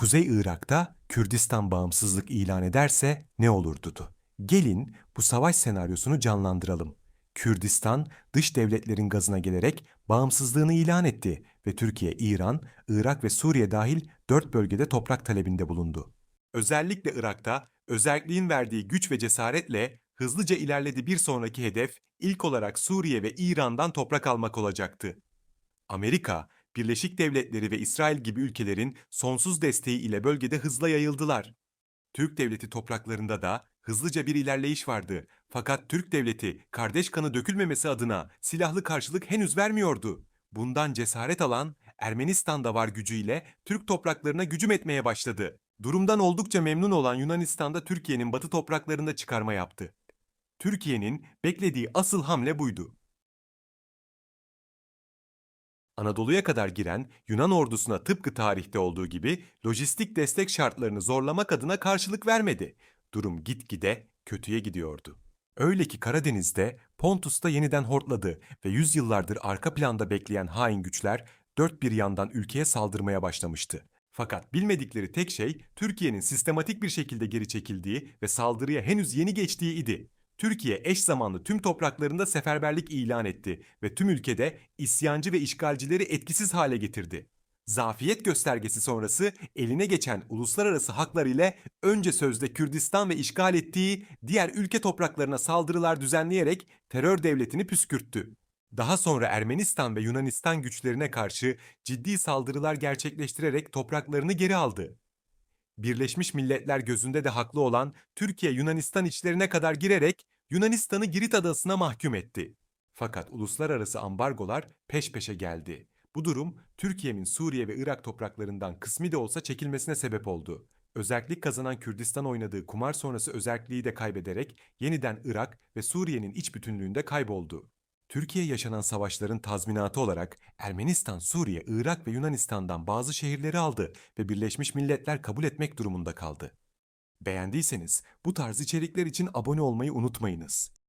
Kuzey Irak'ta Kürdistan bağımsızlık ilan ederse ne olurdu? Gelin bu savaş senaryosunu canlandıralım. Kürdistan dış devletlerin gazına gelerek bağımsızlığını ilan etti ve Türkiye, İran, Irak ve Suriye dahil dört bölgede toprak talebinde bulundu. Özellikle Irak'ta özelliğin verdiği güç ve cesaretle hızlıca ilerledi bir sonraki hedef ilk olarak Suriye ve İran'dan toprak almak olacaktı. Amerika, Birleşik Devletleri ve İsrail gibi ülkelerin sonsuz desteği ile bölgede hızla yayıldılar. Türk devleti topraklarında da hızlıca bir ilerleyiş vardı. Fakat Türk devleti kardeş kanı dökülmemesi adına silahlı karşılık henüz vermiyordu. Bundan cesaret alan Ermenistan'da var gücüyle Türk topraklarına gücüm etmeye başladı. Durumdan oldukça memnun olan Yunanistan'da Türkiye'nin batı topraklarında çıkarma yaptı. Türkiye'nin beklediği asıl hamle buydu. Anadolu'ya kadar giren Yunan ordusuna tıpkı tarihte olduğu gibi lojistik destek şartlarını zorlamak adına karşılık vermedi. Durum gitgide kötüye gidiyordu. Öyle ki Karadeniz'de Pontus'ta yeniden hortladı ve yüzyıllardır arka planda bekleyen hain güçler dört bir yandan ülkeye saldırmaya başlamıştı. Fakat bilmedikleri tek şey Türkiye'nin sistematik bir şekilde geri çekildiği ve saldırıya henüz yeni geçtiği idi. Türkiye eş zamanlı tüm topraklarında seferberlik ilan etti ve tüm ülkede isyancı ve işgalcileri etkisiz hale getirdi. Zafiyet göstergesi sonrası eline geçen uluslararası haklar ile önce sözde Kürdistan ve işgal ettiği diğer ülke topraklarına saldırılar düzenleyerek terör devletini püskürttü. Daha sonra Ermenistan ve Yunanistan güçlerine karşı ciddi saldırılar gerçekleştirerek topraklarını geri aldı. Birleşmiş Milletler gözünde de haklı olan Türkiye Yunanistan içlerine kadar girerek Yunanistan'ı Girit adasına mahkum etti. Fakat uluslararası ambargolar peş peşe geldi. Bu durum Türkiye'nin Suriye ve Irak topraklarından kısmi de olsa çekilmesine sebep oldu. Özellik kazanan Kürdistan oynadığı kumar sonrası özelliği de kaybederek yeniden Irak ve Suriye'nin iç bütünlüğünde kayboldu. Türkiye yaşanan savaşların tazminatı olarak Ermenistan, Suriye, Irak ve Yunanistan'dan bazı şehirleri aldı ve Birleşmiş Milletler kabul etmek durumunda kaldı. Beğendiyseniz bu tarz içerikler için abone olmayı unutmayınız.